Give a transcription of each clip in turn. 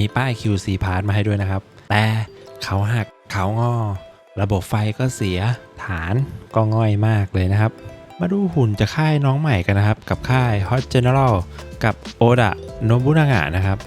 มีป้าย QC Part มาให้ด้วยนะครับ แต่เขาหักเขางอ ระบบไฟก็เสียฐานก็ง่อยมากเลยนะครับ มาดูหุ่นจากค่ายน้องใหม่กันนะครับ กับค่าย Hot General กับโอดะโนบุนางะนะครับ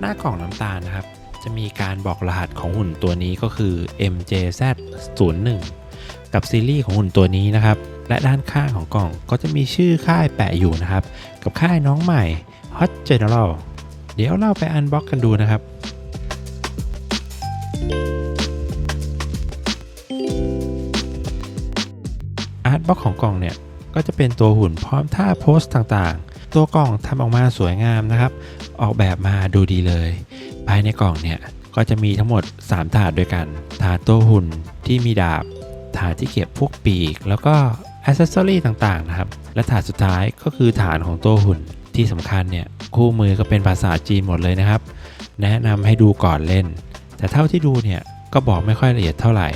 หน้ากล่องน้ำตาลนะครับ จะมีการบอกรหัสของหุ่นตัวนี้ก็คือ MJZ 0 1 กับซีรีส์ของหุ่นตัวนี้นะครับ และด้านข้างของกล่องก็จะมีชื่อค่ายแปะอยู่นะครับ กับค่ายน้องใหม่ Hot General เดี๋ยวเราไปอันบ็อกกันดูนะครับอาร์ตบ็อกของกล่องเนี่ยก็จะเป็นตัวหุ่นพร้อมท่าโพสต่างๆ ตัวกล่องทำออกมาสวยงามนะครับ ออกแบบมาดูดีเลย ภายในกล่องเนี่ยก็จะมีทั้งหมด 3 ถาดด้วยกัน ถาดตัวหุ่นที่มีดาบ ถาดที่เก็บพวกปีก แล้วก็อ c เซสซอรี่ต่างๆนะครับ และถาดสุดท้ายก็คือฐานของตัวหุ่นที่สำคัญเนี่ยคู่มือก็เป็นภาษาจีนหมดเลยนะครับ แนะนำให้ดูก่อนเล่น แต่เท่าที่ดูเนี่ยก็บอกไม่ค่อยละเอียดเท่าไหร่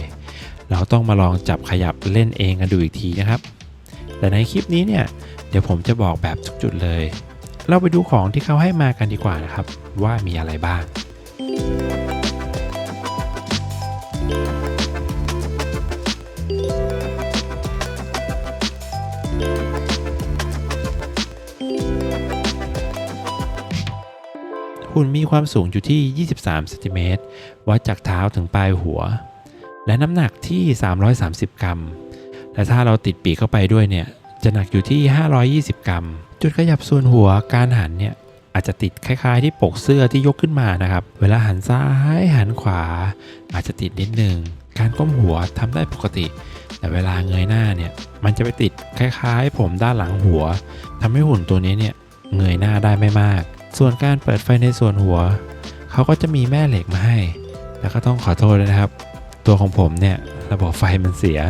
เราต้องมาลองจับขยับเล่นเองกันดูอีกทีนะครับ แต่ในคลิปนี้เนี่ยเดี๋ยวผมจะบอกแบบทุกจุดเลย เราไปดูของที่เขาให้มากันดีกว่านะครับ ว่ามีอะไรบ้าง หุ่นมีความสูงอยู่ที่ 23ซนติเมตรวัดจากเท้าถึงปลายหัว และน้ำหนักที่ 330 กรัม และถ้าเราติดปีกเข้าไปด้วยเนี่ย จะหนักอยู่ที่ 520 กรัม จุดขยับส่วนหัวการหันเนี่ยอาจจะติดคล้ายๆที่ปกเสื้อที่ยกขึ้นมานะครับ เวลาหันซ้ายหันขวา อาจจะติดนิดนึง การก้มหัวทำได้ปกติ แต่เวลาเงยหน้าเนี่ยมันจะไปติดคล้ายๆ ผมด้านหลังหัวทำให้หุ่นตัวนี้เนี่ยเงยหน้าได้ไม่มาก ส่วนการเปิดไฟในส่วนหัว เขาก็จะมีแม่เหล็กมาให้ แล้วก็ต้องขอโทษเลยนะครับ ตัวของผมเนี่ยระบบไฟมันเสีย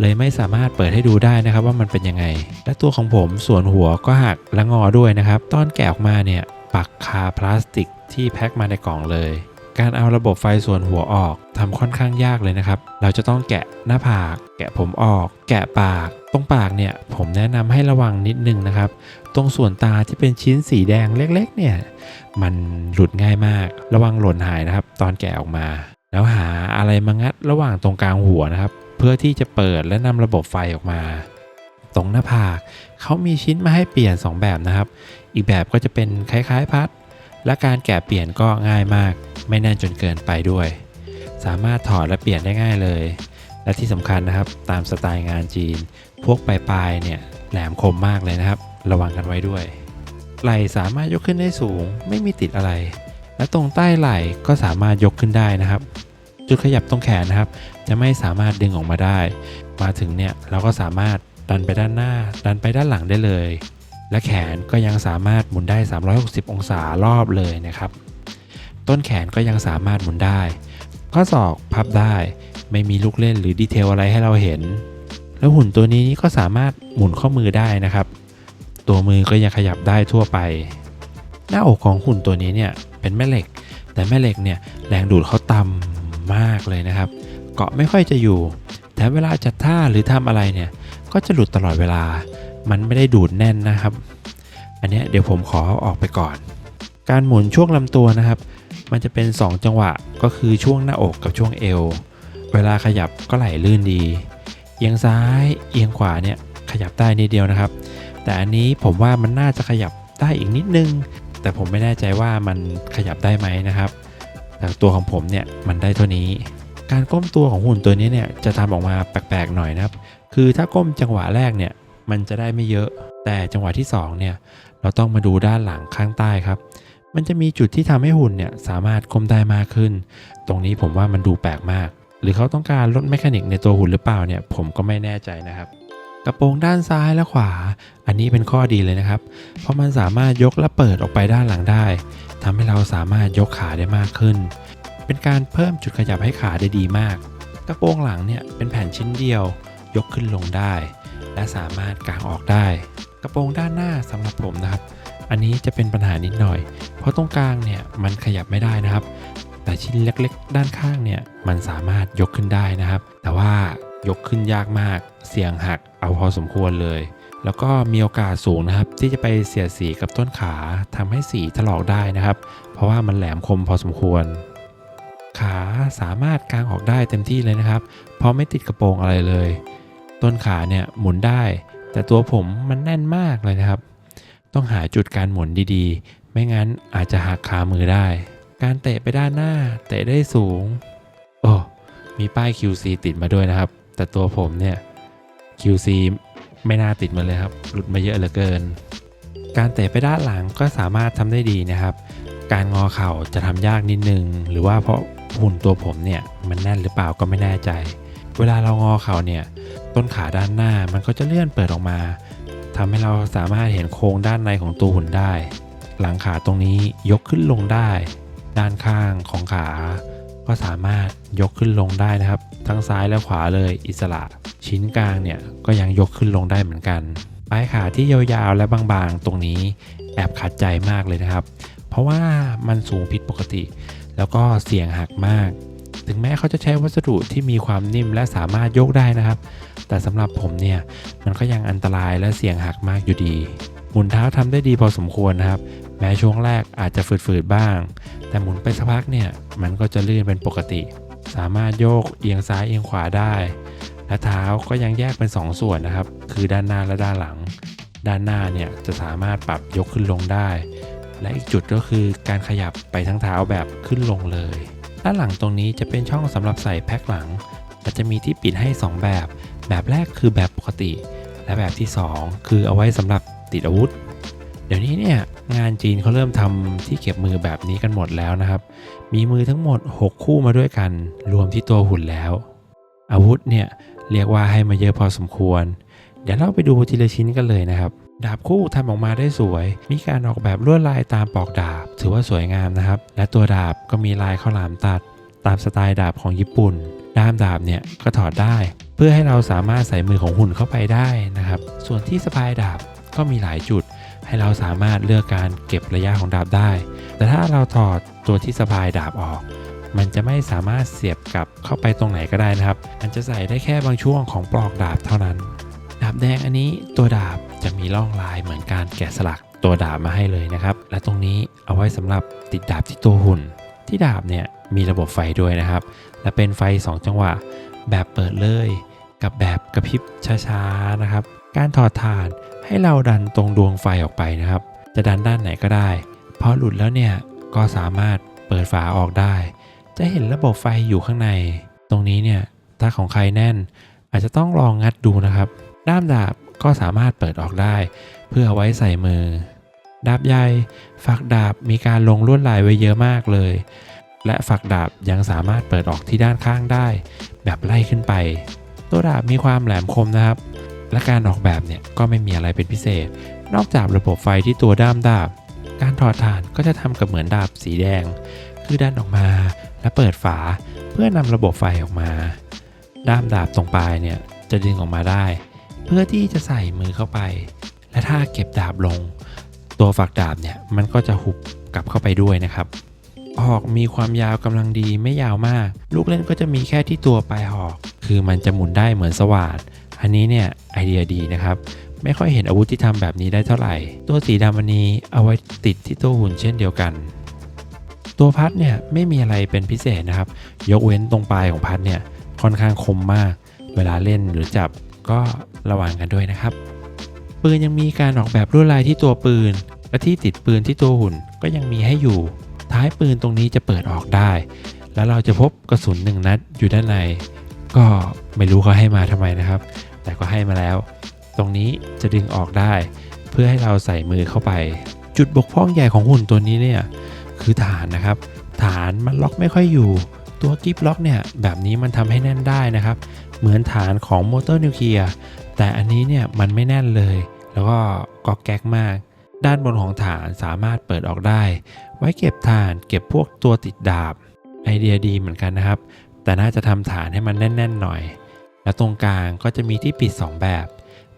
เลยไม่สามารถเปิดให้ดูได้นะครับว่ามันเป็นยังไง และตัวของผมส่วนหัวก็หักและงอด้วยนะครับ ตอนแกะออกมาเนี่ยปักคาพลาสติกที่แพ็คมาในกล่องเลย การเอาระบบไฟส่วนหัวออกทำค่อนข้างยากเลยนะครับ เราจะต้องแกะหน้าผาก แกะผมออก แกะปาก ตรงปากเนี่ยผมแนะนำให้ระวังนิดนึงนะครับ ตรงส่วนตาที่เป็นชิ้นสีแดงเล็กๆเนี่ยมันหลุดง่ายมาก ระวังหล่นหายนะครับ ตอนแกะออกมา แล้วหาอะไรมางัดระหว่างตรงกลางหัวนะครับ เพื่อที่จะเปิดและนำระบบไฟออกมา ตรงหน้าผากเขามีชิ้นมาให้เปลี่ยน 2 แบบนะครับ อีกแบบก็จะเป็นคล้ายๆพัด และการแกะเปลี่ยนก็ง่ายมาก ไม่แน่นจนเกินไปด้วย สามารถถอดและเปลี่ยนได้ง่ายเลย และที่สำคัญนะครับตามสไตล์งานจีน พวกปลายๆเนี่ยแหลมคมมากเลยนะครับ ระวังกันไว้ด้วย ไหล่สามารถยกขึ้นได้สูง ไม่มีติดอะไร และตรงใต้ไหล่ก็สามารถยกขึ้นได้นะครับ จุดขยับตรงแขนนะครับ จะไม่สามารถดึงออกมาได้ มาถึงเนี่ยเราก็สามารถดันไปด้านหน้า ดันไปด้านหลังได้เลย และแขนก็ยังสามารถหมุนได้ 360 องศารอบเลยนะครับ ต้นแขนก็ยังสามารถหมุนได้ ข้อศอกพับได้ ไม่มีลูกเล่นหรือดีเทลอะไรให้เราเห็น แล้วหุ่นตัวนี้ก็สามารถหมุนข้อมือได้นะครับ ตัวมือก็ยังขยับได้ทั่วไป หน้าอกของหุ่นตัวนี้เนี่ยเป็นแม่เหล็ก แต่แม่เหล็กเนี่ยแรงดูดเขาต่ำมากเลยนะครับ เกาะไม่ค่อยจะอยู่ แต่เวลาจัดท่าหรือทำอะไรเนี่ยก็จะหลุดตลอดเวลา มันไม่ได้ดูดแน่นนะครับ อันนี้เดี๋ยวผมขอออกไปก่อน การหมุนช่วงลำตัวนะครับ มันจะเป็น 2 จังหวะก็คือช่วงหน้าอกกับช่วงเอว เวลาขยับก็ไหลลื่นดี เอียงซ้ายเอียงขวาเนี่ยขยับได้นิดเดียวนะครับ แต่อันนี้ผมว่ามันน่าจะขยับได้อีกนิดนึง แต่ผมไม่แน่ใจว่ามันขยับได้ไหมนะครับแต่ตัวของผมเนี่ยมันได้เท่านี้ การก้มตัวของหุ่นตัวนี้เนี่ยจะทำออกมาแปลกๆหน่อยนะครับ คือถ้าก้มจังหวะแรกเนี่ย มันจะได้ไม่เยอะ แต่จังหวะที่สองเนี่ยเราต้องมาดูด้านหลังข้างใต้ครับ มันจะมีจุดที่ทำให้หุ่นเนี่ยสามารถก้มได้มากขึ้น ตรงนี้ผมว่ามันดูแปลกมาก หรือเขาต้องการลดแมคานิกในตัวหุ่นหรือเปล่าเนี่ยผมก็ไม่แน่ใจนะครับกระโปรงด้านซ้ายและขวา อันนี้เป็นข้อดีเลยนะครับ เพราะมันสามารถยกและเปิดออกไปด้านหลังได้ทำให้เราสามารถยกขาได้มากขึ้น เป็นการเพิ่มจุดขยับให้ขาได้ดีมาก กระโปรงหลังเนี่ยเป็นแผ่นชิ้นเดียว ยกขึ้นลงได้ และสามารถกางออกได้ กระโปรงด้านหน้าสำหรับผมนะครับ อันนี้จะเป็นปัญหานิดหน่อย เพราะตรงกลางเนี่ยมันขยับไม่ได้นะครับ แต่ชิ้นเล็กๆ ด้านข้างเนี่ยมันสามารถยกขึ้นได้นะครับ แต่ว่ายกขึ้นยากมาก เสี่ยงหักเอาพอสมควรเลย แล้วก็มีโอกาสสูงนะครับ ที่จะไปเสียดสีกับต้นขาทำให้สีถลอกได้นะครับ เพราะว่ามันแหลมคมพอสมควร ขาสามารถกางออกได้เต็มที่เลยนะครับ เพราะไม่ติดกระโปรงอะไรเลย ต้นขาเนี่ยหมุนได้ แต่ตัวผมมันแน่นมากเลยนะครับ ต้องหาจุดการหมุนดีๆ ไม่งั้นอาจจะหักขามือได้ การเตะไปด้านหน้าเตะได้สูง โอ้มีป้าย QC ติดมาด้วยนะครับ แต่ตัวผมเนี่ย QC ไม่น่าติดมาเลยครับ หลุดมาเยอะเหลือเกิน การเตะไปด้านหลังก็สามารถทำได้ดีนะครับ การงอเข่าจะทำยากนิดนึง หรือว่าเพราะหุ่นตัวผมเนี่ยมันแน่นหรือเปล่าก็ไม่แน่ใจ เวลาเรางอเข่าเนี่ย ต้นขาด้านหน้ามันก็จะเลื่อนเปิดออกมาทำให้เราสามารถเห็นโครงด้านในของตัวหุ่นได้ หลังขาตรงนี้ยกขึ้นลงได้ ด้านข้างของขา ก็สามารถยกขึ้นลงได้นะครับ ทั้งซ้ายและขวาเลยอิสระ ชิ้นกลางเนี่ยก็ยังยกขึ้นลงได้เหมือนกันปลายขาที่ยาวๆและบางๆ ตรงนี้แอบขัดใจมากเลยนะครับ เพราะว่ามันสูงผิดปกติ แล้วก็เสียงหักมาก ถึงแม้เขาจะใช้วัสดุที่มีความนิ่มและสามารถยกได้นะครับ แต่สำหรับผมเนี่ยมันก็ยังอันตรายและเสี่ยงหักมากอยู่ดี หมุนเท้าทำได้ดีพอสมควรนะครับ แม้ช่วงแรกอาจจะฝืดๆบ้าง แต่หมุนไปสักพักเนี่ยมันก็จะลื่นเป็นปกติ สามารถโยกเอียงซ้ายเอียงขวาได้ และเท้าก็ยังแยกเป็น 2ส่วนนะครับ คือด้านหน้าและด้านหลัง ด้านหน้าเนี่ยจะสามารถปรับยกขึ้นลงได้ และอีกจุดก็คือการขยับไปทั้งเท้าแบบขึ้นลงเลย ด้านหลังตรงนี้จะเป็นช่องสำหรับใส่แพ็คหลังและจะมีที่ปิดให้ 2 แบบ แบบแรกคือแบบปกติ และแบบที่ 2 คือเอาไว้สำหรับติดอาวุธ เดี๋ยวนี้เนี่ยงานจีนเขาเริ่มทำที่เก็บมือแบบนี้กันหมดแล้วนะครับ มีมือทั้งหมด 6 คู่มาด้วยกัน รวมที่ตัวหุ่นแล้ว อาวุธเนี่ยเรียกว่าให้มาเยอะพอสมควร เดี๋ยวเราไปดูทีละชิ้นกันเลยนะครับ ดาบคู่ทำออกมาได้สวย มีการออกแบบลวดลายตามปลอกดาบ ถือว่าสวยงามนะครับ และตัวดาบก็มีลายข้าวหลามตัด ตามสไตล์ดาบของญี่ปุ่น ด้ามดาบเนี่ยก็ถอดได้ เพื่อให้เราสามารถใส่มือของหุ่นเข้าไปได้นะครับ ส่วนที่สะพายดาบก็มีหลายจุด ให้เราสามารถเลือกการเก็บระยะของดาบได้ แต่ถ้าเราถอดตัวที่สะพายดาบออกมันจะไม่สามารถเสียบกลับเข้าไปตรงไหนก็ได้นะครับ มันจะใส่ได้แค่บางช่วงของปลอกดาบเท่านั้น ดาบแดงอันนี้ตัวดาบ จะมีร่องลายเหมือนการแกะสลักตัวดาบมาให้เลยนะครับ และตรงนี้เอาไว้สำหรับติดดาบที่ตัวหุ่น ที่ดาบเนี่ยมีระบบไฟด้วยนะครับ และเป็นไฟ 2 จังหวะ แบบเปิดเลย กับแบบกระพริบช้าๆนะครับ การถอดถ่านให้เราดันตรงดวงไฟออกไปนะครับ จะดันด้านไหนก็ได้ พอหลุดแล้วเนี่ยก็สามารถเปิดฝาออกได้ จะเห็นระบบไฟอยู่ข้างใน ตรงนี้เนี่ยถ้าของใครแน่น อาจจะต้องลองงัดดูนะครับ ด้ามดาบ ก็สามารถเปิดออกได้ เพื่อไว้ใส่มือ ดาบใหญ่ฝักดาบมีการลงลวดลายไว้เยอะมากเลย และฝักดาบยังสามารถเปิดออกที่ด้านข้างได้ แบบไล่ขึ้นไป ตัวดาบมีความแหลมคมนะครับ และการออกแบบเนี่ยก็ไม่มีอะไรเป็นพิเศษ นอกจากระบบไฟที่ตัวด้ามดาบ การถอดถ่านก็จะทำกับเหมือนดาบสีแดง คือดันออกมาและเปิดฝาเพื่อนำระบบไฟออกมา ด้ามดาบตรงปลายเนี่ยจะดึงออกมาได้ พื่อที่จะใส่มือเข้าไป และถ้าเก็บดาบลง ตัวฝักดาบเนี่ยมันก็จะหุบกลับเข้าไปด้วยนะครับ หอกมีความยาวกำลังดีไม่ยาวมาก ลูกเล่นก็จะมีแค่ที่ตัวปลายหอก คือมันจะหมุนได้เหมือนสว่านอันนี้เนี่ยไอเดียดีนะครับ ไม่ค่อยเห็นอาวุธที่ทำแบบนี้ได้เท่าไหร่ ตัวสีดำอันนี้เอาไว้ติดที่ตัวหุ่นเช่นเดียวกัน ตัวพัดเนี่ยไม่มีอะไรเป็นพิเศษนะครับ ยกเว้นตรงปลายของพัดเนี่ยค่อนข้างคมมาก เวลาเล่นหรือจับ ก็ระวังกันด้วยนะครับ ปืนยังมีการออกแบบลวดลายที่ตัวปืน และที่ติดปืนที่ตัวหุ่นก็ยังมีให้อยู่ ท้ายปืนตรงนี้จะเปิดออกได้ แล้วเราจะพบกระสุนหนึ่งนัดอยู่ด้านใน ก็ไม่รู้เขาให้มาทำไมนะครับ แต่ก็ให้มาแล้ว ตรงนี้จะดึงออกได้ เพื่อให้เราใส่มือเข้าไป จุดบกพร่องใหญ่ของหุ่นตัวนี้เนี่ยคือฐานนะครับ ฐานมันล็อกไม่ค่อยอยู่ ตัวกิฟล็อกเนี่ยแบบนี้มันทำให้แน่นได้นะครับ เหมือนฐานของมอเตอร์นิวเคลียร์แต่อันนี้เนี่ยมันไม่แน่นเลย แล้วก็กอกแก๊กมาก ด้านบนของฐานสามารถเปิดออกได้ ไว้เก็บฐานเก็บพวกตัวติดดาบ ไอเดียดีเหมือนกันนะครับ แต่น่าจะทำฐานให้มันแน่นๆหน่อย และตรงกลางก็จะมีที่ปิด 2 แบบ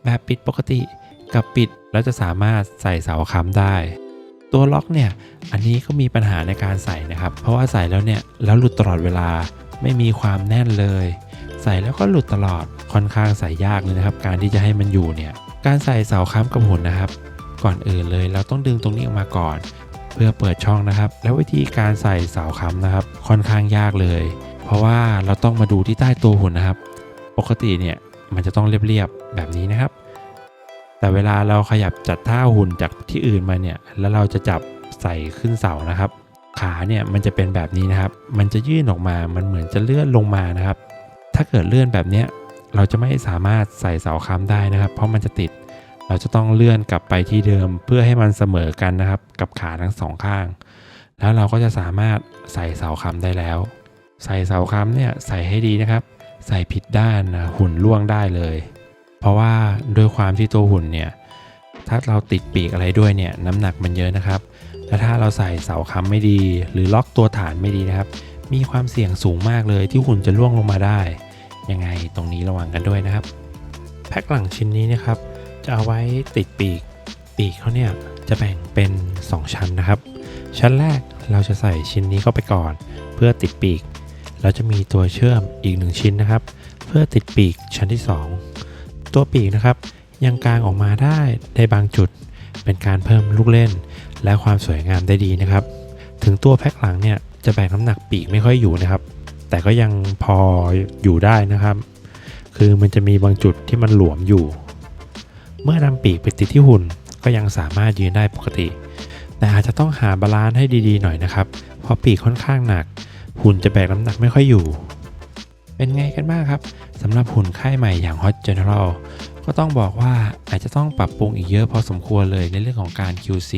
แบบปิดปกติกับปิดแล้วจะสามารถใส่เสาค้ำได้ ตัวล็อกเนี่ยอันนี้ก็มีปัญหาในการใส่นะครับ เพราะว่าใส่แล้วเนี่ยแล้วหลุดตลอดเวลาไม่มีความแน่นเลย ใส่แล้วก็หลุดตลอดค่อนข้างใส่ยากเลยนะครับ การที่จะให้มันอยู่เนี่ยการใส่เสาค้ำกับหุ่นนะครับ ก่อนอื่นเลยเราต้องดึงตรงนี้ออกมาก่อน เพื่อเปิดช่องนะครับ แล้ววิธีการใส่เสาค้ำนะครับ ค่อนข้างยากเลย เพราะว่าเราต้องมาดูที่ใต้ตัวหุ่นนะครับ ปกติเนี่ยมันจะต้องเรียบๆแบบนี้นะครับ แต่เวลาเราขยับจัดท่าหุ่นจากที่อื่นมาเนี่ยแล้วเราจะจับใส่ขึ้นเสานะครับ ขาเนี่ยมันจะเป็นแบบนี้นะครับ มันจะยื่นออกมามันเหมือนจะเลื่อนลงมานะครับ ถ้าเกิดเลื่อนแบบนี้เราจะไม่สามารถใส่เสาค้ำได้นะครับ เพราะมันจะติด เราจะต้องเลื่อนกลับไปที่เดิมเพื่อให้มันเสมอกันนะครับ กับขาทั้งสองข้าง แล้วเราก็จะสามารถใส่เสาค้ำได้แล้ว ใส่เสาค้ำเนี่ยใส่ให้ดีนะครับ ใส่ผิดด้านนะหุ่นล่วงได้เลย เพราะว่าด้วยความที่ตัวหุ่นเนี่ยถ้าเราติดปีกอะไรด้วยเนี่ยน้ำหนักมันเยอะนะครับ และถ้าเราใส่เสาค้ำไม่ดี หรือล็อกตัวฐานไม่ดีนะครับ มีความเสี่ยงสูงมากเลยที่หุ่นจะล่วงลงมาได้ ยังไงตรงนี้ระวังกันด้วยนะครับ แพ็คหลังชิ้นนี้นะครับ จะเอาไว้ติดปีก ปีกเขาเนี่ยจะแบ่งเป็น 2 ชั้นนะครับ ชั้นแรกเราจะใส่ชิ้นนี้เข้าไปก่อน เพื่อติดปีก แล้วจะมีตัวเชื่อมอีกหนึ่งชิ้นนะครับ เพื่อติดปีกชั้นที่ 2 ตัวปีกนะครับ ยังกางออกมาได้ในบางจุด เป็นการเพิ่มลูกเล่น และความสวยงามได้ดีนะครับ ถึงตัวแพ็คหลังเนี่ย จะแบกน้ำหนักปีกไม่ค่อยอยู่นะครับ แต่ก็ยังพออยู่ได้นะครับ คือมันจะมีบางจุดที่มันหลวมอยู่ เมื่อนำปีกไปติดที่หุ่นก็ยังสามารถยืนได้ปกติ แต่อาจจะต้องหาบาลานซ์ให้ดีๆหน่อยนะครับ เพราะปีกค่อนข้างหนัก หุ่นจะแบกน้ำหนักไม่ค่อยอยู่ เป็นไงกันบ้างครับสำหรับหุ่นค่ายใหม่อย่าง Hot General ก็ต้องบอกว่าอาจจะต้องปรับปรุงอีกเยอะพอสมควรเลยในเรื่องของการ QC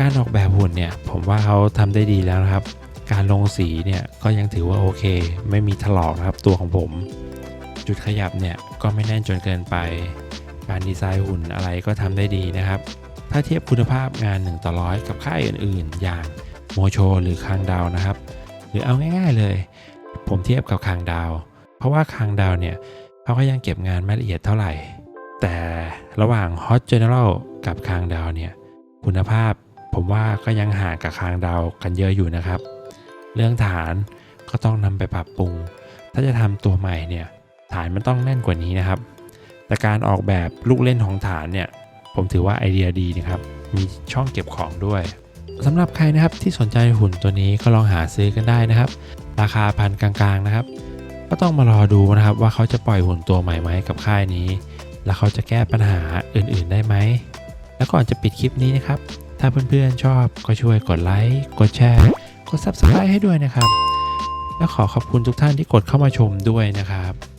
การออกแบบหุ่นเนี่ย ผมว่าเขาทำได้ดีแล้วนะครับ การลงสีเนี่ยก็ยังถือว่าโอเค ไม่มีถลอกนะครับตัวของผม จุดขยับเนี่ยก็ไม่แน่นจนเกินไป การดีไซน์หุ่นอะไรก็ทำได้ดีนะครับ ถ้าเทียบคุณภาพงาน1ต่อร้อยกับค่ายอื่น ๆ อย่างโมโชหรือคางดาวนะครับ หรือเอาง่าย ๆเลย ผมเทียบกับคางดาว เพราะว่าคางดาวเนี่ยเขาก็ยังเก็บงานไม่ละเอียดเท่าไหร่ แต่ระหว่าง Hot General กับคางดาวเนี่ยคุณภาพผมว่าก็ยังห่างกับคางดาวกันเยอะอยู่นะครับ เรื่องฐานก็ต้องนำไปปรับปรุง ถ้าจะทำตัวใหม่เนี่ยฐานมันต้องแน่นกว่านี้นะครับ แต่การออกแบบลูกเล่นของฐานเนี่ยผมถือว่าไอเดียดีนะครับ มีช่องเก็บของด้วยสำหรับใครนะครับที่สนใจหุ่นตัวนี้ก็ลองหาซื้อกันได้นะครับ ราคาพันกลางๆนะครับ ก็ต้องมารอดูนะครับว่าเขาจะปล่อยหุ่นตัวใหม่ไหมกับค่ายนี้ แล้วเขาจะแก้ปัญหาอื่นๆได้ไหม แล้วก่อนจะปิดคลิปนี้นะครับ ถ้าเพื่อนๆชอบก็ช่วยกดไลค์กดแชร์ กด Subscribe ให้ด้วยนะครับ และขอขอบคุณทุกท่านที่กดเข้ามาชมด้วยนะครับ